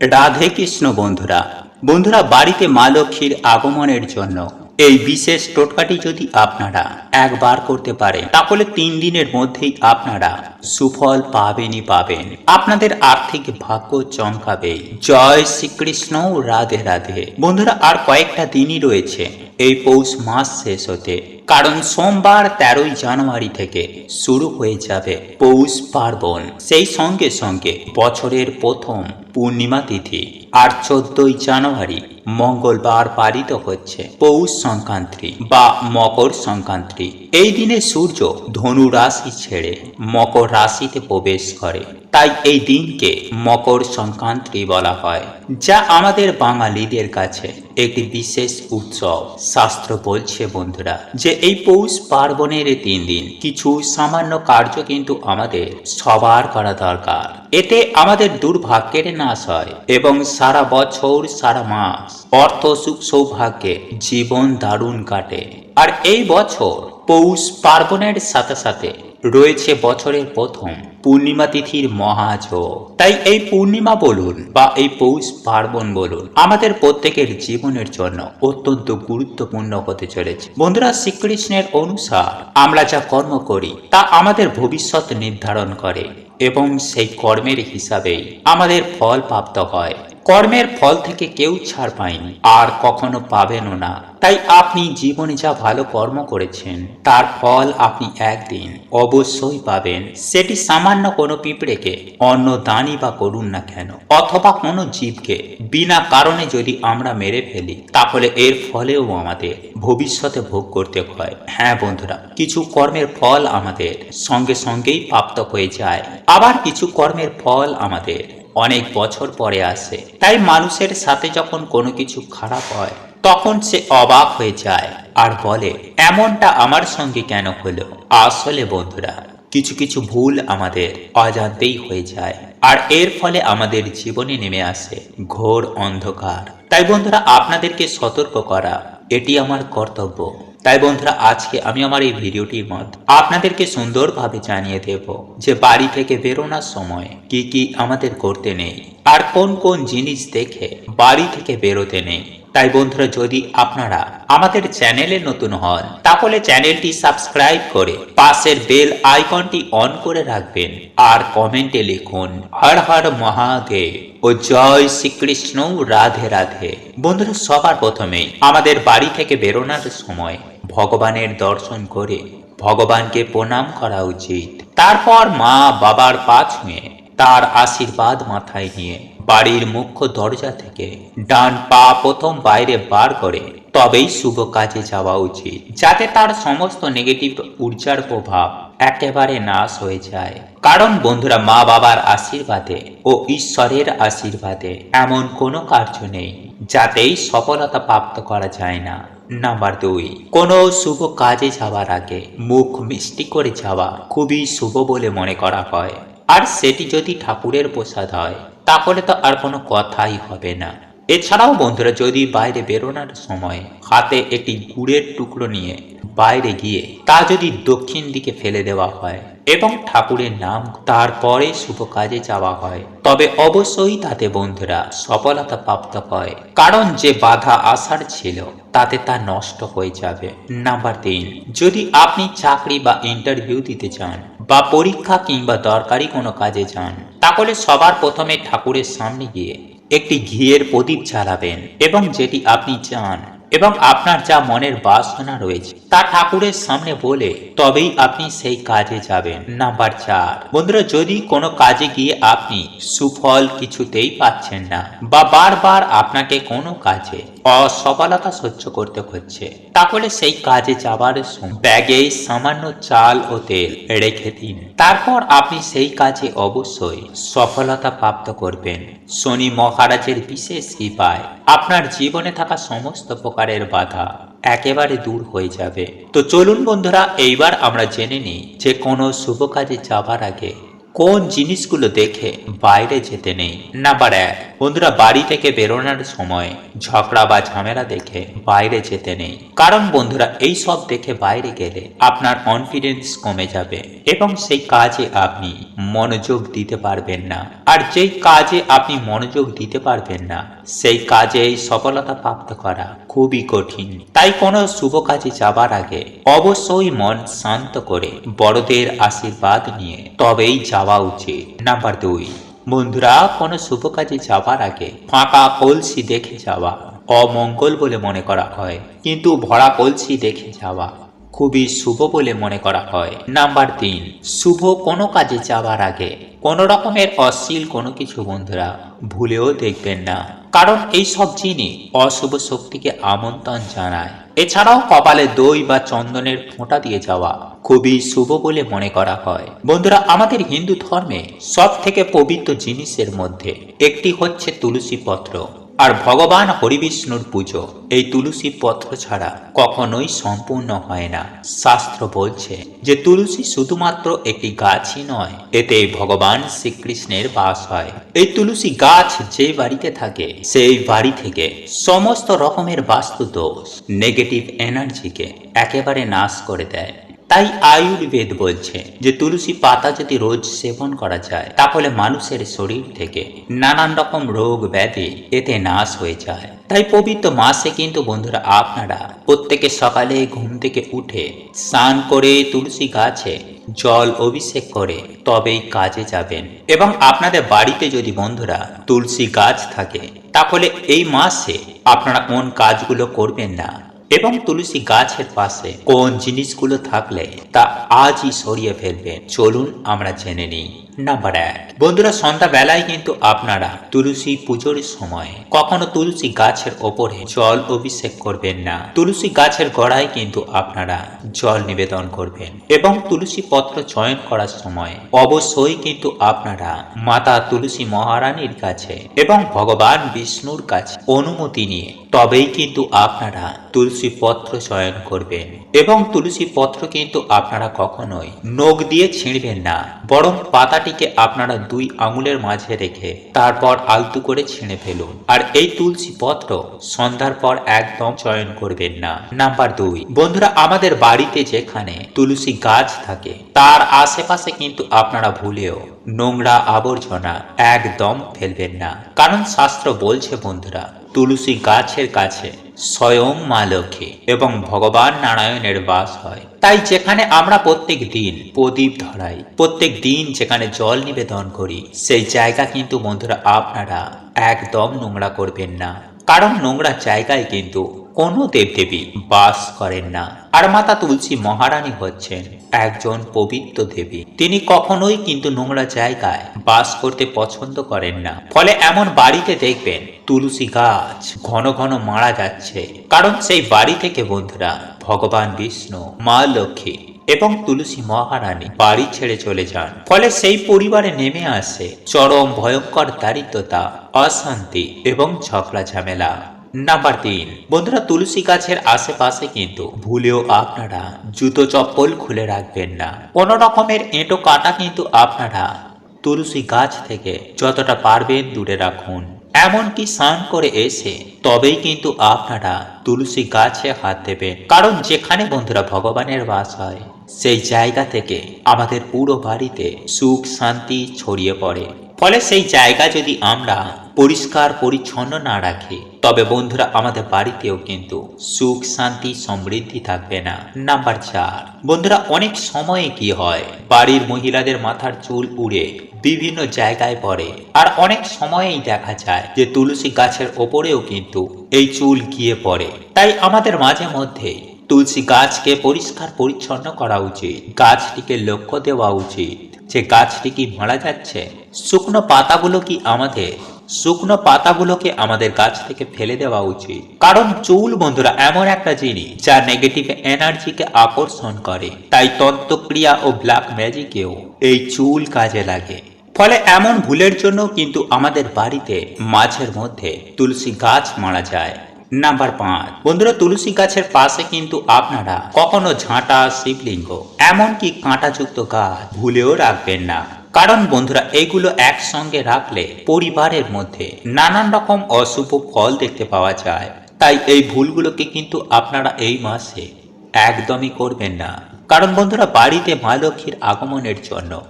রাধে কৃষ্ণ বন্ধুরা বন্ধুরা বাড়িতে মা লক্ষ্মীর আগমনের জন্য এই বিশেষ টোটকাটি যদি আপনারা একবার করতে পারেন, তাহলে তিন দিনের মধ্যেই আপনারা সুফল পাবেনই পাবেন। আপনাদের আর্থিক ভাগ্য চমকাবে। জয় শ্রীকৃষ্ণ, রাধে রাধে। বন্ধুরা, আর কয়েকটা দিনই রয়েছে। এই পৌষ মাস শেষ হতে কারণ সোমবার তেরোই জানুয়ারি থেকে শুরু হয়ে যাবে পৌষ পার্বণ। সেই সঙ্গে সঙ্গে বছরের প্রথম পূর্ণিমা তিথি। আর চোদ্দই জানুয়ারি মঙ্গলবার পালিত হচ্ছে পৌষ সংক্রান্তি বা মকর সংক্রান্তি। এই দিনে সূর্য ধনু রাশি ছেড়ে মকর রাশিতে প্রবেশ করে। তাই এই দিনকে মকর সংক্রান্তি বলা হয়, যা আমাদের বাঙালিদের কাছে একটি বিশেষ উৎসব। শাস্ত্র বলছে, বন্ধুরা, যে এই পৌষ পার্বণের তিন দিন কিছু সামান্য কার্য কিন্তু আমাদের সবার করা দরকার। এতে আমাদের দুর্ভাগ্যের নাশ হয় এবং সারা বছর, সারা মাস অর্থ সুখ সৌভাগ্যে জীবন দারুণ কাটে। আর এই বছর পৌষ পার্বণের সাথে সাথে রয়েছে বছরের প্রথম পূর্ণিমা তিথির মহাযোগ। তাই এই পূর্ণিমা বলুন বা এই পৌষ পার্বণ বলুন, আমাদের প্রত্যেকের জীবনের জন্য অত্যন্ত গুরুত্বপূর্ণ হতে চলেছে। বন্ধুরা, শ্রীকৃষ্ণের অনুসার আমরা যা কর্ম করি, তা আমাদের ভবিষ্যৎ নির্ধারণ করে এবং সেই কর্মের হিসাবেই আমাদের ফল প্রাপ্ত হয়। কর্মের ফল থেকে কেউ ছাড় পায়নি, আর কখনো পাবেনও না। তাই আপনি জীবনে যা ভালো কর্ম করেছেন, তার ফল আপনি একদিন অবশ্যই পাবেন। সেটি সামান্য কোনো পিঁপড়েকে অন্ন দানি বা করুন না কেন, অথবা কোনো জীবকে বিনা কারণে যদি আমরা মেরে ফেলি, তাহলে এর ফলেও আমাদের ভবিষ্যতে ভোগ করতে হয়। হ্যাঁ বন্ধুরা, কিছু কর্মের ফল আমাদের সঙ্গে সঙ্গেই প্রাপ্ত হয়ে যায়। আবার কিছু কর্মের ফল আমাদের অনেক বছর পরে আসে। তাই মানুষের সাথে যখন কোনো কিছু খারাপ হয়, তখন সে অবাক হয়ে যায় আর বলে, এমনটা আমার সঙ্গে কেন হলো? আসলে বন্ধুরা, কিছু কিছু ভুল আমাদের অজান্তেই হয়ে যায় আর এর ফলে আমাদের জীবনে নেমে আসে ঘোর অন্ধকার। তাই বন্ধুরা, আপনাদেরকে সতর্ক করা, এটি আমার কর্তব্য। তাই বন্ধুরা, আজকে আমি আমার এই ভিডিওটির মত আপনাদেরকে সুন্দরভাবে জানিয়ে দেব যে বাড়ি থেকে বেরোনোর সময় কি কি আমাদের করতে নেই আর কোন কোন জিনিস দেখে বাড়ি থেকে বেরোতে নেই। তাই বন্ধুরা, যদি আপনারা আমাদের চ্যানেলে নতুন হন, তাহলে চ্যানেলটি সাবস্ক্রাইব করে পাশের বেল আইকনটি অন করে রাখবেন আর কমেন্টে লিখুন, হর হর মহাদেব ও জয় শ্রীকৃষ্ণ, রাধে রাধে বন্ধুরা, সবার প্রথমেই আমাদের বাড়ি থেকে বেরোনোর সময় ভগবানের দর্শন করে ভগবানকে প্রণাম করা উচিত। তারপর মা বাবার পা ছুঁয়ে তার আশীর্বাদ মাথায় নিয়ে বাড়ির মুখ্য দরজা থেকে ডান পা প্রথম বাইরে বার করে তবেই শুভ কাজে যাওয়া উচিত। যাতে তার সমস্ত নেগেটিভ ঊর্জার প্রভাব একেবারে নাশ হয়ে যায়। কারণ বন্ধুরা, মা বাবার আশীর্বাদে ও ঈশ্বরের আশীর্বাদে এমন কোনো কার্য নেই, যাতেই সফলতা প্রাপ্ত করা যায় না। নাম্বার দুই, কোনো শুভ কাজে যাওয়ার আগে মুখ মিষ্টি করে যাওয়া খুবই শুভ বলে মনে করা হয়। আর সেটি যদি ঠাকুরের প্রসাদ হয় তাহলে তো আর কোনো কথাই হবে না। এছাড়াও বন্ধুরা, যদি বাইরে বেরোনোর সময় হাতে একটি গুড়ের টুকরো নিয়ে বাইরে গিয়ে তা যদি দক্ষিণ দিকে ফেলে দেওয়া হয় এবং ঠাকুরের নাম তারপরে শুভ কাজে যাওয়া হয়, তবে অবশ্যই তাতে বন্ধুরা সফলতা প্রাপ্ত হয়। কারণ যে বাধা আসার ছিল, তাতে তা নষ্ট হয়ে যাবে। নাম্বার তিন, যদি আপনি চাকরি বা ইন্টারভিউ দিতে চান বা পরীক্ষা কিংবা দরকারি কোনো কাজে যান। তাহলে সবার প্রথমে ঠাকুরের সামনে গিয়ে একটি ঘিয়ের প্রদীপ জ্বালাবেন এবং যেটি আপনি চান এবং আপনার যা মনের বাসনা রয়েছে তা ঠাকুরের সামনে বলে তবেই আপনি সেই কাজে যাবেন। নাম্বার চার, বন্ধুরা, যদি কোনো কাজে গিয়ে আপনি সুফল কিছুতেই পাচ্ছেন না বা বারবার আপনাকে কোনো কাজে অসফলতা সহ্য করতে হচ্ছে। তাহলে সেই কাজে যাবার ব্যাগে সামান্য চাল ও তেল রেখে দিন। তারপর আপনি সেই কাজে অবশ্যই সফলতা প্রাপ্ত করবেন। শনি মহারাজের বিশেষ কৃপায় আপনার জীবনে থাকা সমস্ত প্রকারের বাধা একেবারে দূর হয়ে যাবে। তো চলুন বন্ধুরা, এইবার আমরা জেনে নিই যে কোনো শুভ কাজে যাবার আগে কোন জিনিসগুলো দেখে বাইরে যেতে নেই? নাম্বার এক, বন্ধুরা বাড়ি থেকে বেরোনোর সময় ঝগড়া বা ঝামেলা দেখে বাইরে যেতে নেই। কারণ বন্ধুরা, এই সব দেখে বাইরে গেলে আপনার কনফিডেন্স কমে যাবে এবং সেই কাজে আপনি মনোযোগ দিতে পারবেন না। আর যেই কাজে আপনি মনোযোগ দিতে পারবেন না, সেই কাজে সফলতা প্রাপ্ত করা খুবই কঠিন। তাই কোনো শুভ কাজে যাবার আগে অবশ্যই মন শান্ত করে বড়দের আশীর্বাদ নিয়ে তবেই যাওয়া উচিত। নাম্বার দুই, বন্ধুরা, কোনো শুভ কাজে যাওয়ার আগে ফাঁকা কলসি দেখে যাওয়া। অমঙ্গল বলে মনে করা হয়, কিন্তু ভরা কলসি দেখে যাওয়া খুবই শুভ বলে মনে করা হয়। নাম্বার তিন, শুভ কোনো কাজে যাওয়ার আগে কোনো রকমের অশ্লীল কোনো কিছু বন্ধুরা ভুলেও দেখবেন না। কারণ এই সব জিনে অশুভ শক্তিকে আমন্ত্রণ জানায়। এছাড়াও কপালে দই বা চন্দনের ফোঁটা দিয়ে যাওয়া খুবই শুভ বলে মনে করা হয়। বন্ধুরা, আমাদের হিন্দু ধর্মে সব থেকে পবিত্র জিনিসের মধ্যে একটি হচ্ছে তুলসী পত্র। আর ভগবান হরিবিষ্ণুর পুজো, এই তুলসী পত্র ছাড়া কখনোই সম্পূর্ণ হয় না। শাস্ত্র বলছে যে তুলসী শুধুমাত্র একটি গাছই নয়, এতে ভগবান শ্রীকৃষ্ণের বাস হয়। এই তুলসী গাছ যে বাড়িতে থাকে, সেই বাড়ি থেকে সমস্ত রকমের বাস্তু দোষ নেগেটিভ এনার্জিকে একেবারে নাশ করে দেয়। তাই আয়ুর্বেদ বলছে যে তুলসী পাতা যদি রোজ সেবন করা যায় তাহলে মানুষের শরীর থেকে নানান রকম রোগ ব্যাধি এতে নাশ হয়ে যায়। তাই পবিত্র মাসে কিন্তু বন্ধুরা আপনারা প্রত্যেকে সকালে ঘুম থেকে উঠে স্নান করে তুলসী গাছে জল অভিষেক করে তবেই কাজে যাবেন। এবং আপনাদের বাড়িতে যদি বন্ধুরা তুলসী গাছ থাকে তাহলে এই মাসে আপনারা কোন কাজগুলো করবেন না এবং তুলসী গাছের পাশে কোন জিনিসগুলো থাকলে তা আজই সরিয়ে ফেলবেন চলুন আমরা জেনে নিই। নাম্বার এক, বন্ধুরা সন্ধ্যা বেলায় কিন্তু আপনারা তুলসী পুজোর সময় কখনো তুলসী গাছের ওপরে জল অভিষেক করবেন না। তুলসী গাছের গোড়ায় কিন্তু আপনারা জল নিবেদন করবেন এবং তুলসী পত্র চয়ন করার সময় অবশ্যই কিন্তু আপনারা মাতা তুলসী মহারানীর কাছে এবং ভগবান বিষ্ণুর কাছে অনুমতি নিয়ে তবেই কিন্তু আপনারা তুলসী পত্র চয়ন করবেন। এবং তুলসী পত্র কিন্তু আপনারা কখনোই নখ দিয়ে ছিঁড়বেন না। বরং পাতাটিকে আপনারা দুই আঙুলের মাঝে রেখে তারপর আলতু করে ছিঁড়ে ফেলুন। আর এই তুলসী পত্র সন্ধ্যার পর একদম চয়ন করবেন না। নাম্বার দুই, বন্ধুরা, আমাদের বাড়িতে যেখানে তুলসী গাছ থাকে, তার আশেপাশে কিন্তু আপনারা ভুলেও নোংরা আবর্জনা একদম ফেলবেন না। কারণ শাস্ত্র বলছে, বন্ধুরা, তুলসী গাছের কাছে স্বয়ং মা লক্ষ্মী এবং ভগবান নারায়ণের বাস হয়। তাই যেখানে আমরা প্রত্যেক দিন প্রদীপ ধরাই, প্রত্যেক দিন যেখানে জল নিবেদন করি, সেই জায়গা কিন্তু, বন্ধুরা, আপনারা একদম নোংরা করবেন না। কারণ নোংরা জায়গায় কিন্তু কোনো দেবদেবী বাস করেন না। আর মাতা তুলসী মহারানী হচ্ছেন একজন পবিত্র দেবী। তিনি কখনোই কিন্তু নোংরা জায়গায় বাস করতে পছন্দ করেন না। ফলে এমন বাড়িতে দেখবেন তুলসী গাছ ঘন ঘন মারা যাচ্ছে। কারণ সেই বাড়ি থেকে বন্ধুরা ভগবান বিষ্ণু, মা লক্ষ্মী এবং তুলসী মহারানী বাড়ি ছেড়ে চলে যান। ফলে সেই পরিবারে নেমে আসে চরম ভয়ঙ্কর দারিদ্রতা, অশান্তি এবং ঝগড়া ঝামেলা। নাম্বার তিন। বন্ধুরা, তুলসী গাছের আশেপাশে কিন্তু ভুলেও আপনারা জুতো চপ্পল খুলে রাখবেন না। কোন রকমের এঁটো কাটা কিন্তু আপনারা তুলসী গাছ থেকে যতটা পারবেন দূরে রাখুন। এমনকি স্নান করে এসে তবেই কিন্তু আপনারা তুলসী গাছে হাত দেবেন। কারণ যেখানে বন্ধুরা ভগবানের বাস হয়, সেই জায়গা থেকে আমাদের পুরো বাড়িতে সুখ শান্তি ছড়িয়ে পড়ে। ফলে সেই জায়গা যদি আমরা পরিষ্কার পরিচ্ছন্ন না রাখে। তবে বন্ধুরা, আমাদের বাড়িতেও কিন্তু সুখ, শান্তি, সমৃদ্ধি থাকবে না। নাম্বার চার, বন্ধুরা, অনেক সময়ে কি হয়? বাড়ির মহিলাদের মাথার চুল উড়ে বিভিন্ন জায়গায় পড়ে। আর অনেক সময়েই দেখা যায় যে তুলসী গাছের ওপরেও কিন্তু এই চুল গিয়ে পড়ে। তাই আমাদের মাঝে মধ্যে তুলসী গাছকে পরিষ্কার পরিচ্ছন্ন করা উচিত। গাছটিকে লক্ষ্য দেওয়া উচিত যে গাছটি কি মারা যাচ্ছে? শুকনো পাতাগুলো কি আমাদের শুকনো পাতাগুলোকে আমাদের গাছ থেকে ফেলে দেওয়া উচিত। কারণ চুল বন্ধুরা, এমন একটা জিনিস যা নেগেটিভ এনার্জিকে আকর্ষণ করে। তাই তত্ত্বক্রিয়া ও ব্ল্যাক ম্যাজিকেও এই চুল কাজে লাগে। ফলে এমন ভুলের জন্য কিন্তু আমাদের বাড়িতে মাঝের মধ্যে তুলসী গাছ মারা যায়। নাম্বার পাঁচ। বন্ধুরা, তুলসী গাছের পাশে কিন্তু আপনারা কখনো ঝাঁটা, শিবলিঙ্গ, এমনকি কাঁটাযুক্ত গাছ ভুলেও রাখবেন না। কারণ বন্ধুরা, এগুলো একসঙ্গে রাখলে পরিবারের মধ্যে নানান রকম অশুভ ফল দেখতে পাওয়া যায়। তাই এই ভুলগুলোকে কিন্তু আপনারা এই মাসে একদমই করবেন না। কারণ বন্ধুরা, বাড়িতে মা লক্ষ্মীর আগমনের জন্য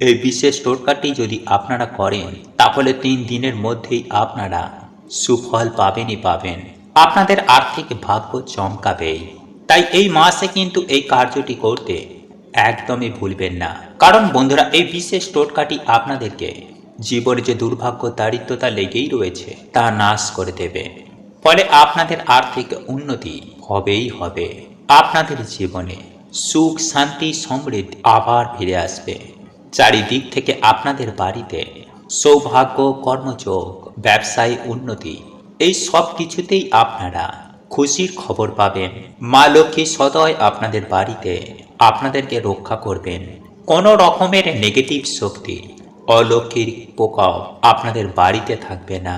এই বিশেষ টোটকাটি যদি আপনারা করেন, তাহলে তিন দিনের মধ্যেই আপনারা সুফল পাবেনই পাবেন। আপনাদের আর্থিক ভাগ্য চমকাবেই। তাই এই মাসে কিন্তু এই কার্যটি করতে একদমই ভুলবেন না। কারণ বন্ধুরা, এই বিশেষ টোটকাটি আপনাদেরকে জীবনে যে দুর্ভাগ্য, দারিদ্রতা লেগেই রয়েছে, তা নাশ করে দেবে। ফলে আপনাদের আর্থিক উন্নতি হবেই হবে। আপনাদের জীবনে সুখ, শান্তি, সমৃদ্ধি আবার ফিরে আসবে। চারিদিক থেকে আপনাদের বাড়িতে সৌভাগ্য, কর্মযোগ, ব্যবসায় উন্নতি, এই সব কিছুতেই আপনারা খুশির খবর পাবেন। মা লক্ষ্মী সদয় আপনাদের বাড়িতে আপনাদেরকে রক্ষা করবেন। কোনো রকমের নেগেটিভ শক্তি অলক্ষীর পোকাও আপনাদের বাড়িতে থাকবে না।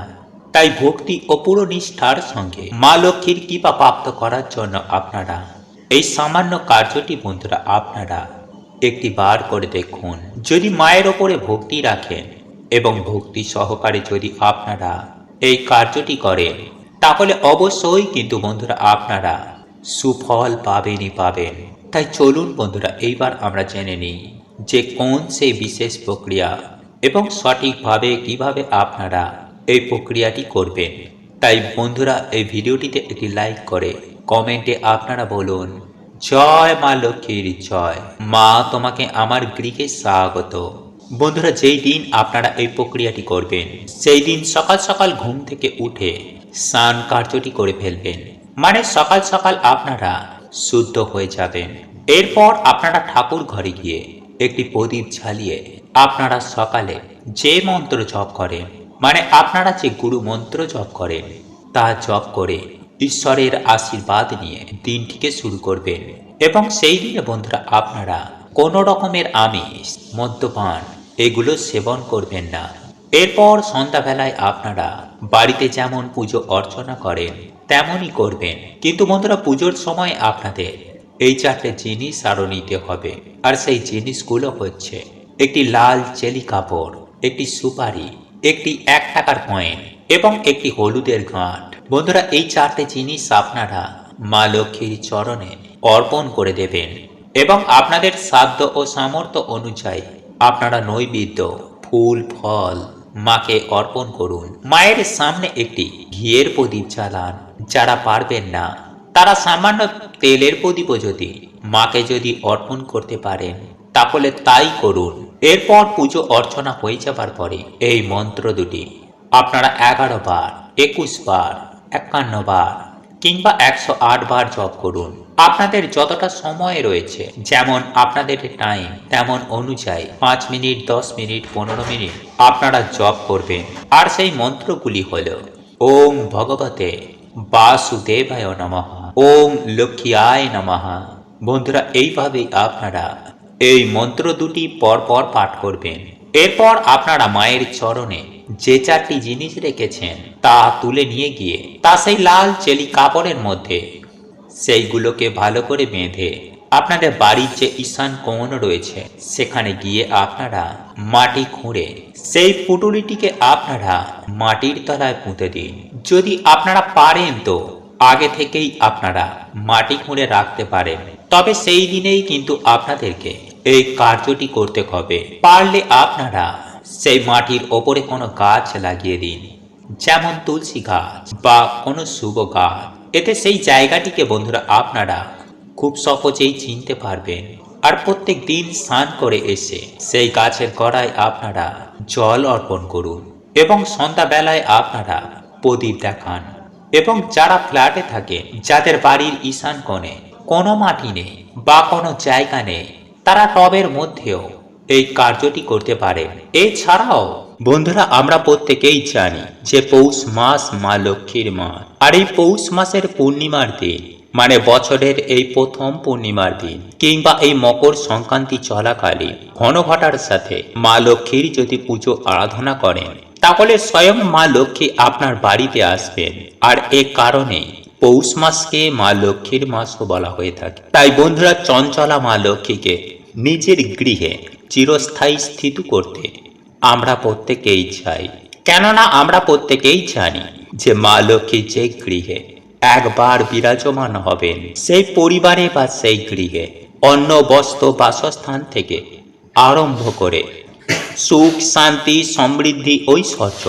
তাই ভক্তি ও পুরো নিষ্ঠার সঙ্গে মা লক্ষ্মীর কৃপা প্রাপ্ত করার জন্য আপনারা এই সামান্য কার্যটি বন্ধুরা আপনারা একটি বার করে দেখুন। যদি মায়ের ওপরে ভক্তি রাখেন এবং ভক্তি সহকারে যদি আপনারা এই কার্যটি করেন, তাহলে অবশ্যই কিন্তু বন্ধুরা আপনারা সুফল পাবেনই পাবেন। তাই চলুন বন্ধুরা, এইবার আমরা জেনে নিই যে কোন সেই বিশেষ প্রক্রিয়া এবং সঠিকভাবে কীভাবে আপনারা এই প্রক্রিয়াটি করবেন। তাই বন্ধুরা, এই ভিডিওটিতে একটি লাইক করে কমেন্টে আপনারা বলুন, জয় মা লক্ষ্মীর জয়। মা, তোমাকে আমার গৃহে স্বাগত। বন্ধুরা, যেই দিন আপনারা এই প্রক্রিয়াটি করবেন, সেই দিন সকাল সকাল ঘুম থেকে উঠে স্নান কার্যটি করে ফেলবেন। মানে সকাল সকাল আপনারা শুদ্ধ হয়ে যাবেন এরপর আপনারা ঠাকুর ঘরে গিয়ে একটি প্রদীপ ঝালিয়ে আপনারা সকালে যে মন্ত্র জপ করেন মানে আপনারা যে গুরু মন্ত্র জপ করেন, তা জপ করে ঈশ্বরের আশীর্বাদ নিয়ে দিনটিকে শুরু করবেন। এবং সেই দিনে বন্ধুরা, আপনারা কোনো রকমের আমিষ, মদ্যপান এগুলো সেবন করবেন না। এরপর সন্ধ্যাবেলায় আপনারা বাড়িতে যেমন পুজো অর্চনা করেন তেমনই করবেন। কিন্তু বন্ধুরা, পুজোর সময় আপনাদের এই চারটে জিনিস আরও নিতে হবে। আর সেই জিনিসগুলো হচ্ছে একটি লাল চেলি কাপড়, একটি সুপারি, একটি এক টাকার কয়েন এবং একটি হলুদের গাঁট বন্ধুরা, এই চারটে জিনিস আপনারা মা লক্ষ্মীর চরণে অর্পণ করে দেবেন এবং আপনাদের সাধ্য ও সামর্থ্য অনুযায়ী আপনারা নৈবেদ্য, ফুল, ফল মাকে অর্পণ করুন। মায়ের সামনে একটি ঘিয়ের প্রদীপ জ্বালান যারা পারবেন না, তারা সামান্য তেলের প্রদীপও যদি মাকে যদি অর্পণ করতে পারেন, তাহলে তাই করুন। এরপর পুজো অর্চনা হয়ে যাবার পরে এই মন্ত্র দুটি আপনারা এগারো বার, একুশ বার, একান্ন বার কিংবা একশো আট বার জপ করুন। আপনাদের যতটা সময় রয়েছে, যেমন আপনাদের টাইম তেমন অনুযায়ী পাঁচ মিনিট, দশ মিনিট, পনেরো মিনিট আপনারা জপ করবেন। আর সেই মন্ত্রগুলি হল, ওম ভগবতে বাসুদেবায় নমঃ ওম লক্ষ্মীয়ায় নমঃ বন্ধুরা, এইভাবেই আপনারা এই মন্ত্র দুটি পরপর পাঠ করবেন। এরপর আপনারা মায়ের চরণে যে চারটি জিনিস রেখেছেন, তা তুলে নিয়ে গিয়ে তা সেই লাল চেলি কাপড়ের মধ্যে সেইগুলোকে ভালো করে বেঁধে আপনাদের বাড়ির যে ঈশান কোণ রয়েছে, সেখানে গিয়ে আপনারা মাটি খুঁড়ে সেই পুটুলিটিকে আপনারা মাটির তলায় পুঁতে দিন। যদি আপনারা পারেন তো, আগে থেকেই আপনারা মাটি খুঁড়ে রাখতে পারেন। তবে সেই দিনেই কিন্তু আপনাদেরকে এই কার্যটি করতে হবে। পারলে আপনারা সেই মাটির ওপরে কোনো গাছ লাগিয়ে দিন, যেমন তুলসী গাছ বা কোনো শুভ গাছ। এতে সেই জায়গাটিকে বন্ধুরা আপনারা খুব সহজেই চিনতে পারবেন। আর প্রত্যেক দিন স্নান করে এসে সেই গাছের গড়ায় আপনারা জল অর্পণ করুন এবং সন্ধ্যাবেলায় আপনারা প্রদীপ দেখান। এবং যারা ফ্ল্যাটে থাকে যাদের বাড়ির ঈশান কোণে কোনো মাটি নেই বা কোনো জায়গা নেই, তারা টবের মধ্যেও এই কার্যটি করতে পারে এছাড়াও বন্ধুরা, আমরা প্রত্যেকেই জানি যে পৌষ মাস মা লক্ষ্মীর মাস। আর এই পৌষ মাসের পূর্ণিমার দিন মানে বছরের এই প্রথম পূর্ণিমার দিন, কিংবা এই মকর সংক্রান্তি চলাকালীন ঘন ঘটার সাথে মা লক্ষ্মীর যদি পুজো আরাধনা করেন, তাহলে স্বয়ং মা লক্ষ্মী আপনার বাড়িতে আসবেন। আর এ কারণে পৌষ মাসকে মা লক্ষ্মীর মাসও বলা হয়ে থাকে। তাই বন্ধুরা, চঞ্চলা মা লক্ষ্মীকে নিজের গৃহে চিরস্থায়ী স্থিত করতে আমরা প্রত্যেকেই চাই। কেননা আমরা প্রত্যেকেই জানি যে মা লক্ষ্মী যে গৃহে একবার বিরাজমান হবেন। সেই পরিবারে বা সেই গৃহে, অন্য বস্ত্র বাসস্থান থেকে আরম্ভ করে সুখ, শান্তি, সমৃদ্ধি ওই ঐশ্বর্য,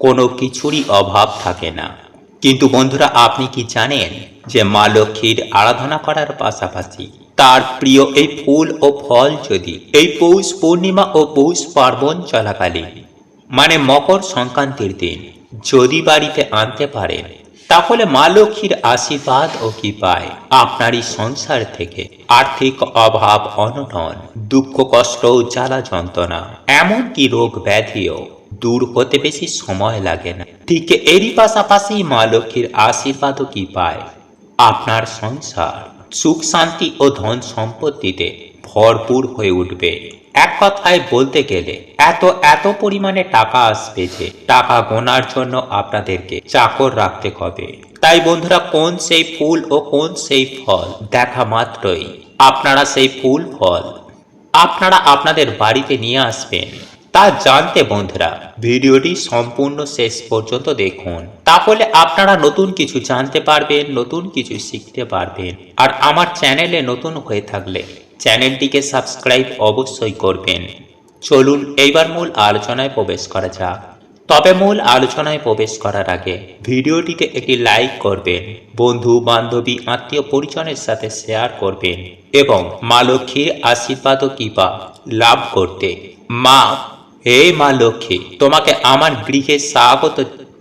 কোনো কিছুরই অভাব থাকে না। কিন্তু বন্ধুরা, আপনি কি জানেন যে মা লক্ষ্মীর আরাধনা করার পাশাপাশি তার প্রিয় এই ফুল ও ফল যদি এই পৌষ পূর্ণিমা ও পৌষ পার্বণ চলাকালীন মানে মকর সংক্রান্তির দিন, যদি বাড়িতে আনতে পারেন তাহলে মা লক্ষ্মীর আশীর্বাদ ও কি পায় আপনারই সংসার থেকে আর্থিক অভাব, অনটন, দুঃখ, কষ্ট জ্বালা যন্ত্রণা, এমনকি রোগ ব্যাধিও দূর হতে বেশি সময় লাগে না। ঠিক এরই পাশাপাশি মা লক্ষ্মীর আশীর্বাদও কি পায় আপনার সংসার সুখ, শান্তি ও ধন সম্পত্তিতে ভরপুর হয়ে উঠবে। এক কথায় বলতে গেলে, এত এত পরিমাণে টাকা আসবে যে টাকা গোনার জন্য আপনাদেরকে চাকর রাখতে হবে। তাই বন্ধুরা, কোন সেই ফুল ও কোন সেই ফল দেখা মাত্রই আপনারা সেই ফুল, ফল আপনারা আপনাদের বাড়িতে নিয়ে আসবেন। তা জানতে বন্ধুরা, ভিডিওটি সম্পূর্ণ শেষ পর্যন্ত দেখুন। তাহলে আপনারা নতুন কিছু জানতে পারবেন, নতুন কিছু শিখতে পারবেন। আর আমার চ্যানেলে নতুন হয়ে থাকলে চ্যানেলটিকে সাবস্ক্রাইব অবশ্যই করবেন। চলুন, এইবার মূল আলোচনায় প্রবেশ করা যাক। তবে মূল আলোচনায় প্রবেশ করার আগে ভিডিওটিতে একটি লাইক করবেন, বন্ধু, বান্ধবী, আত্মীয় পরিজনের সাথে শেয়ার করবেন এবং মা লক্ষ্মীর আশীর্বাদ ও কৃপা লাভ করতে। মা, হে মা লক্ষ্মী, তোমাকে আমার গৃহে স্বাগত,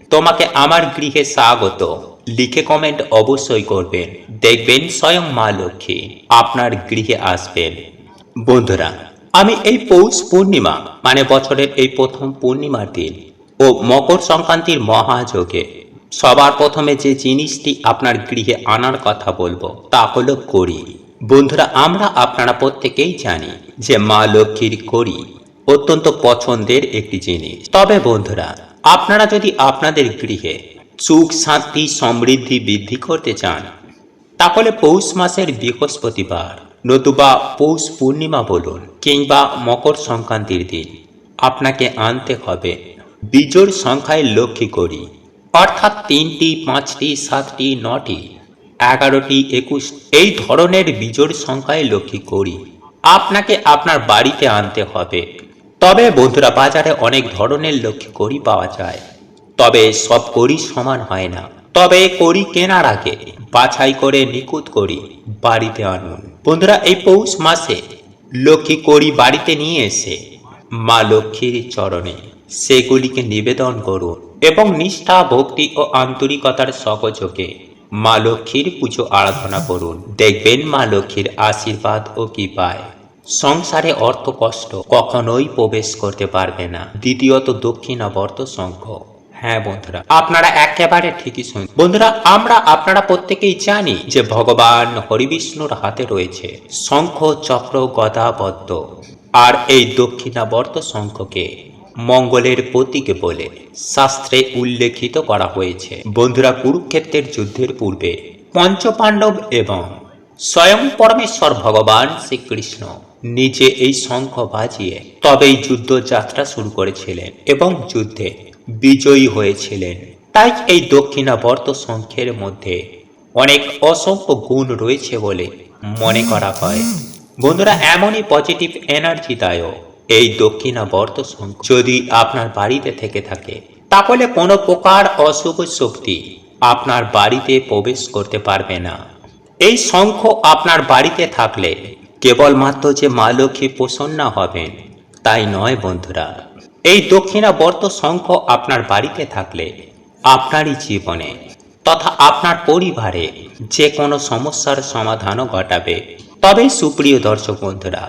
তোমাকে আমার গৃহে স্বাগত। লিখে কমেন্ট অবশ্যই করবেন। দেখবেন স্বয়ং মা লক্ষ্মী আপনার গৃহে আসবেন। বন্ধুরা, আমি এই পৌষ পূর্ণিমা মানে বছরের এই প্রথম পূর্ণিমার দিন ও মকর সংক্রান্তির মহাযোগে সবার প্রথমে যে জিনিসটি আপনার গৃহে আনার কথা বলব, তা হলো করি বন্ধুরা, আমরা আপনারা প্রত্যেকেই জানি যে মা লক্ষ্মীর করি অত্যন্ত পছন্দের একটি জিনিস। তবে বন্ধুরা, আপনারা যদি আপনাদের গৃহে সুখ, শান্তি, সমৃদ্ধি বৃদ্ধি করতে চান তাহলে পৌষ মাসের বৃহস্পতিবার নতুবা পৌষ পূর্ণিমা বলুন কিংবা মকর সংক্রান্তির দিন আপনাকে আনতে হবে বীজোর সংখ্যায় লক্ষ্মী করি, অর্থাৎ তিনটি, পাঁচটি, সাতটি, নটি, এগারোটি, একুশ, এই ধরনের বীজোর সংখ্যায় লক্ষ্মী করি, আপনাকে আপনার বাড়িতে আনতে হবে। তবে বন্ধুরা, বাজারে অনেক ধরনের লক্ষ্মী করি পাওয়া যায়। তবে সব করি সমান হয় না। তবে করি কেনার আগে বাছাই করে নিখুঁত করি বাড়িতে আনুন। বন্ধুরা, এই পৌষ মাসে লক্ষ্মী করি বাড়িতে নিয়ে এসে মা লক্ষ্মীর চরণে সেগুলিকে নিবেদন করুন এবং নিষ্ঠা, ভক্তি ও আন্তরিকতার সহযোগে মা লক্ষ্মীর পুজো আরাধনা করুন। দেখবেন মা লক্ষ্মীর আশীর্বাদ ও কি পায় সংসারে অর্থ কষ্ট কখনোই প্রবেশ করতে পারবে না। দ্বিতীয়ত দক্ষিণাবর্ত শঙ্খ হ্যাঁ বন্ধুরা, আপনারা একেবারে ঠিকই শুন বন্ধুরা, আমরা আপনারা প্রত্যেকেই জানি যে ভগবান হরিবিষ্ণুর হাতে রয়েছে শঙ্খ, চক্র, গদা পদ্ম আর এই দক্ষিণাবর্ত শঙ্খকে মঙ্গলের প্রতীক বলে শাস্ত্রে উল্লেখিত করা হয়েছে। বন্ধুরা, কুরুক্ষেত্রের যুদ্ধের পূর্বে পঞ্চপাণ্ডব এবং স্বয়ং পরমেশ্বর ভগবান শ্রীকৃষ্ণ নিজে এই শঙ্খ বাজিয়ে তবেই যুদ্ধ যাত্রা শুরু করেছিলেন এবং যুদ্ধে বিজয়ী হয়েছিলেন। তাই এই দক্ষিণাবর্ত শঙ্খের মধ্যে অনেক অসংখ্য গুণ রয়েছে বলে মনে করা হয়। বন্ধুরা, এমনই পজিটিভ এনার্জি দায়ক এই দক্ষিণাবর্ত শঙ্খ যদি আপনার বাড়িতে থেকে থাকে, তাহলে কোনো প্রকার অশুভ শক্তি আপনার বাড়িতে প্রবেশ করতে পারবে না। এই শঙ্খ আপনার বাড়িতে থাকলে কেবলমাত্র যে মা লক্ষ্মী প্রসন্না হবেন, তাই নয় বন্ধুরা। এই দক্ষিণাবর্ত শঙ্খ আপনার বাড়িতে থাকলে, আপনারই জীবনে তথা আপনার পরিবারে যে কোনো সমস্যার সমাধানও ঘটাবে। তবে সুপ্রিয় দর্শক বন্ধুরা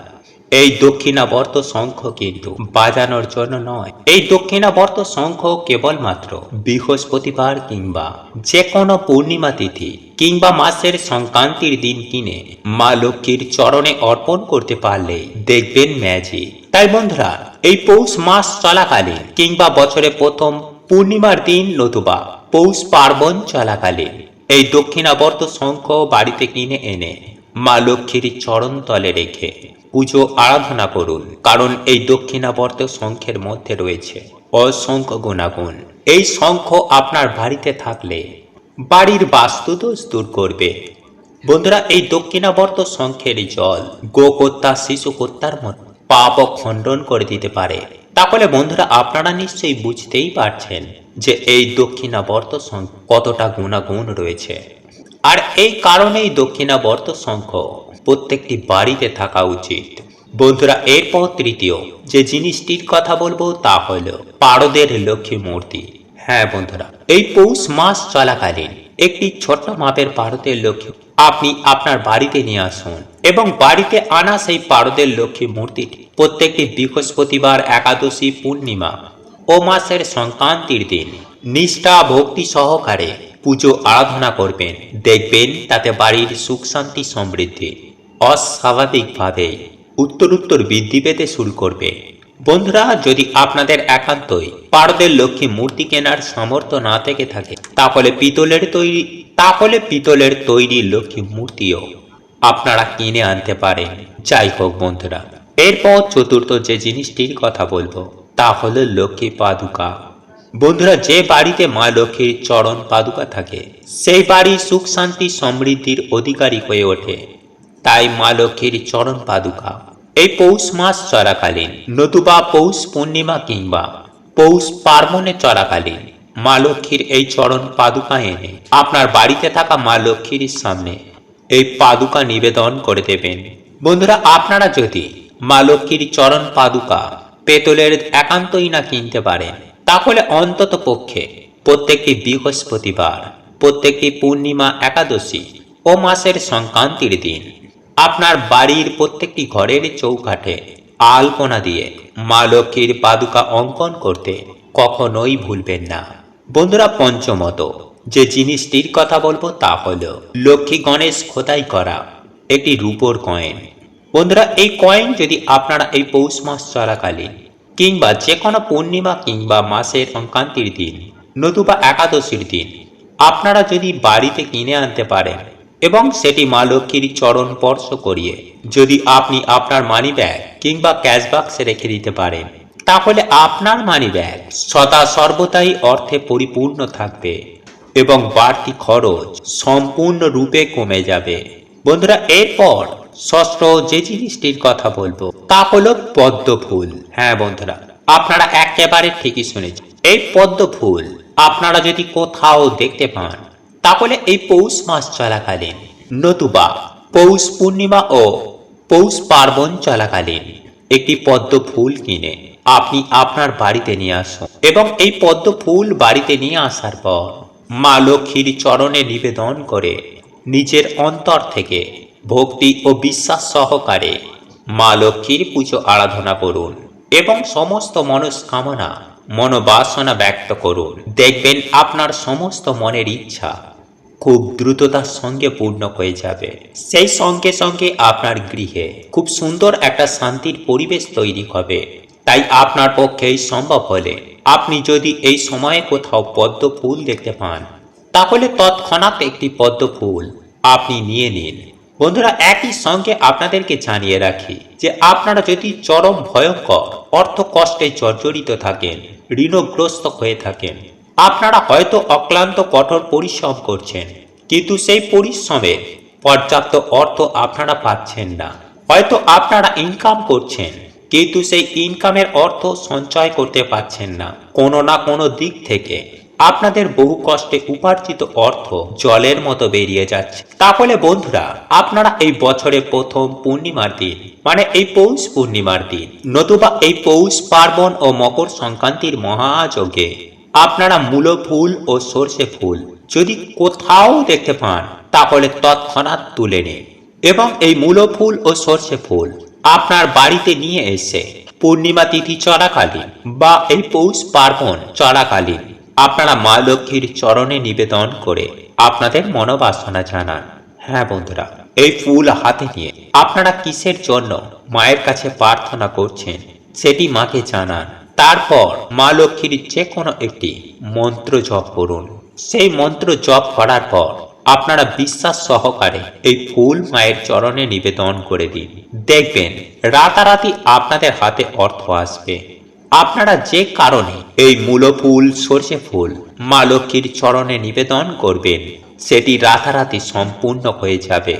এই দক্ষিণাবর্ত শঙ্খ কিন্তু বাজানোর জন্য নয়। এই দক্ষিণাবর্ত শঙ্খ কেবলমাত্র বৃহস্পতিবার কিংবা যে কোনো পূর্ণিমা তিথি কিংবা মাসের সংক্রান্তির দিন কিনে মা লক্ষ্মীর চরণে অর্পণ করতে পারলে দেখবেন ম্যাজিক তাই বন্ধুরা, এই পৌষ মাস চলাকালীন কিংবা বছরে প্রথম পূর্ণিমার দিন নতুবা পৌষ পার্বণ চলাকালীন এই দক্ষিণাবর্ত শঙ্খ বাড়িতে কিনে এনে মা লক্ষ্মীর চরণ তলে রেখে পুজো আরাধনা করুন, কারণ এই দক্ষিণাবর্ত শঙ্খের মধ্যে রয়েছে অসংখ্য গুণাগুণ। এই শঙ্খ আপনার বাড়িতে থাকলে বাড়ির বাস্তুদোষ দূর করবে। বন্ধুরা, এই দক্ষিণাবর্ত শঙ্খের জল গোকত্যা শিশু কত্যার মতো পাপ খণ্ডন করে দিতে পারে। তাহলে বন্ধুরা, আপনারা নিশ্চয়ই বুঝতেই পারছেন যে এই দক্ষিণাবর্ত কতটা গুণাগুণ রয়েছে। আর এই কারণেই দক্ষিণাবর্ত শঙ্খ প্রত্যেকটি বাড়িতে থাকা উচিত। বন্ধুরা, এরপর তৃতীয় যে জিনিসটির কথা বলব তা হলো পারদের লক্ষ্মী মূর্তি। হ্যাঁ বন্ধুরা, এই পৌষ মাস চলাকালীন একটি ছোট্ট মাপের পারদের লক্ষ্মী আপনি আপনার বাড়িতে নিয়ে আসুন এবং বাড়িতে আনা সেই পারদের লক্ষ্মী মূর্তিটি প্রত্যেকটি বৃহস্পতিবার একাদশী পূর্ণিমা ও মাসের সংক্রান্তির দিন নিষ্ঠা, ভক্তি সহকারে পুজো আরাধনা করবেন। দেখবেন তাতে বাড়ির সুখ শান্তি সমৃদ্ধি। অস্বাভাবিকভাবে উত্তরোত্তর বৃদ্ধি পেতে শুরু করবে। বন্ধুরা, যদি আপনাদের একান্তই পারদের লক্ষ্মী মূর্তি কেনার সামর্থ্য না থেকে থাকে, তাহলে পিতলের তৈরি তাহলে পিতলের তৈরি লক্ষ্মী মূর্তিও আপনারা কিনে আনতে পারেন। যাই হোক বন্ধুরা, এরপর চতুর্থ যে জিনিসটির কথা বলব, তা হলো লক্ষ্মী পাদুকা। বন্ধুরা, যে বাড়িতে মা লক্ষ্মীর চরণ পাদুকা থাকে, সেই বাড়ি সুখ শান্তি সমৃদ্ধির অধিকারী হয়ে ওঠে। তাই মা লক্ষ্মীর চরণ পাদুকা। এই পৌষ মাস চলাকালীন, নতুবা পৌষ পূর্ণিমা কিংবা পৌষ পার্বণে চলাকালীন মা লক্ষ্মীর এই চরণ পাদুকা এনে আপনার বাড়িতে থাকা মা লক্ষ্মীর সামনে এই পাদুকা নিবেদন করে দেবেন। বন্ধুরা, আপনারা যদি মা লক্ষ্মীর চরণ পাদুকা পেতলের একান্তই না কিনতে পারেন, তাহলে অন্তত পক্ষে প্রত্যেকটি বৃহস্পতিবার, প্রত্যেকটি পূর্ণিমা একাদশী ও মাসের সংক্রান্তির দিন আপনার বাড়ির প্রত্যেকটি ঘরের চৌকাঠে আলপনা দিয়ে মা লক্ষ্মীর পাদুকা অঙ্কন করতে কখনোই ভুলবেন না। বন্ধুরা, পঞ্চমত, যে জিনিসটির কথা বলব তা হলো লক্ষ্মী গণেশ খোদাই করা একটি রূপোর কয়েন। বন্ধুরা, এই কয়েন যদি আপনারা এই পৌষ মাস চলাকালীন কিংবা যে কোনো পূর্ণিমা কিংবা মাসের সংক্রান্তির দিন নতুবা একাদশীর দিন আপনারা যদি বাড়িতে কিনে আনতে পারেন এবং সেটি মা লক্ষ্মীর চরণ স্পর্শ করিয়ে যদি আপনি আপনার মানি ব্যাগ কিংবা ক্যাশ বাক্সে রেখে দিতে পারেন, তাহলে আপনার মানি ব্যাগ সদা সর্বদাই অর্থে পরিপূর্ণ থাকবে এবং বাড়তি খরচ সম্পূর্ণরূপে কমে যাবে। বন্ধুরা, এরপর ষষ্ঠ যে জিনিসটির কথা বলব, তা হলো পদ্ম ফুল। হ্যাঁ বন্ধুরা, আপনারা একেবারে ঠিকই শুনেছেন। এই পদ্ম ফুল আপনারা যদি কোথাও দেখতে পান তাহলে এই পৌষ মাস চলাকালীন, নতুবা পৌষ পূর্ণিমা ও পৌষ পার্বণ চলাকালীন একটি পদ্ম ফুল কিনে আপনি আপনার বাড়িতে নিয়ে আসুন এবং এই পদ্ম ফুল বাড়িতে নিয়ে আসার পর মা লক্ষ্মীর চরণে নিবেদন করে নিজের অন্তর থেকে ভক্তি ও বিশ্বাস সহকারে মা লক্ষ্মীর পুজো আরাধনা করুন এবং সমস্ত মনস্কামনা, মনোবাসনা ব্যক্ত করুন। দেখবেন আপনার সমস্ত মনের ইচ্ছা খুব দ্রুততার সঙ্গে পূর্ণ হয়ে যাবে। সেই সঙ্গে সঙ্গে আপনার গৃহে খুব সুন্দর একটা শান্তির পরিবেশ তৈরি হবে। তাই আপনার পক্ষেই সম্ভব হলে আপনি যদি এই সময়ে কোথাও পদ্ম ফুল দেখতে পান, তাহলে তৎক্ষণাৎ একটি পদ্ম ফুল আপনি নিয়ে নিন। বন্ধুরা, একই সঙ্গে আপনাদেরকে জানিয়ে রাখি যে আপনারা যদি চরম ভয়ঙ্কর অর্থ কষ্টে জর্জরিত থাকেন, ঋণগ্রস্ত হয়ে থাকেন আপনারা হয়তো অক্লান্ত কঠোর পরিশ্রম করছেন, কিন্তু সেই পরিশ্রমে পর্যাপ্ত অর্থ আপনারা পাচ্ছেন না। হয়তো আপনারা ইনকাম করছেন, কিন্তু সেই ইনকামের অর্থ সঞ্চয় করতে পারছেন না। কোনো না কোনো দিক থেকে আপনাদের বহু কষ্টে উপার্জিত অর্থ জলের মতো বেরিয়ে যাচ্ছে। তাহলে বন্ধুরা, আপনারা এই বছরে প্রথম পূর্ণিমার দিন মানে এই পৌষ পূর্ণিমার দিন, নতুবা এই পৌষ পার্বণ ও মকর সংক্রান্তির মহাযজ্ঞে আপনারা মূল ফুল ও সর্ষে ফুল যদি কোথাও দেখতে পান, তাহলে তৎক্ষণাৎ তুলে নিন। এবং এই মূল ফুল ও সর্ষে ফুল আপনার বাড়িতে নিয়ে এসে পূর্ণিমা তিথি চলাকালীন বা এই পৌষ পার্বণ চলাকালীন আপনারা মা লক্ষ্মীর চরণে নিবেদন করে আপনাদের মনোবাসনা জানান। হ্যাঁ বন্ধুরা, এই ফুল হাতে নিয়ে আপনারা কিসের জন্য মায়ের কাছে প্রার্থনা করছেন সেটি মাকে জানান। তারপর মা লক্ষ্মীর যে কোনো একটি মন্ত্র জপ করুন। সেই মন্ত্র জপ করার পর আপনারা বিশ্বাস সহকারে এই ফুল মায়ের চরণে নিবেদন করে দিন। দেখবেন রাতারাতি আপনাদের হাতে অর্থ আসবে। আপনারা যে কারণে এই মূলো ফুল সর্ষে ফুল মা লক্ষ্মীর চরণে নিবেদন করবেন, সেটি রাতারাতি সম্পূর্ণ হয়ে যাবে।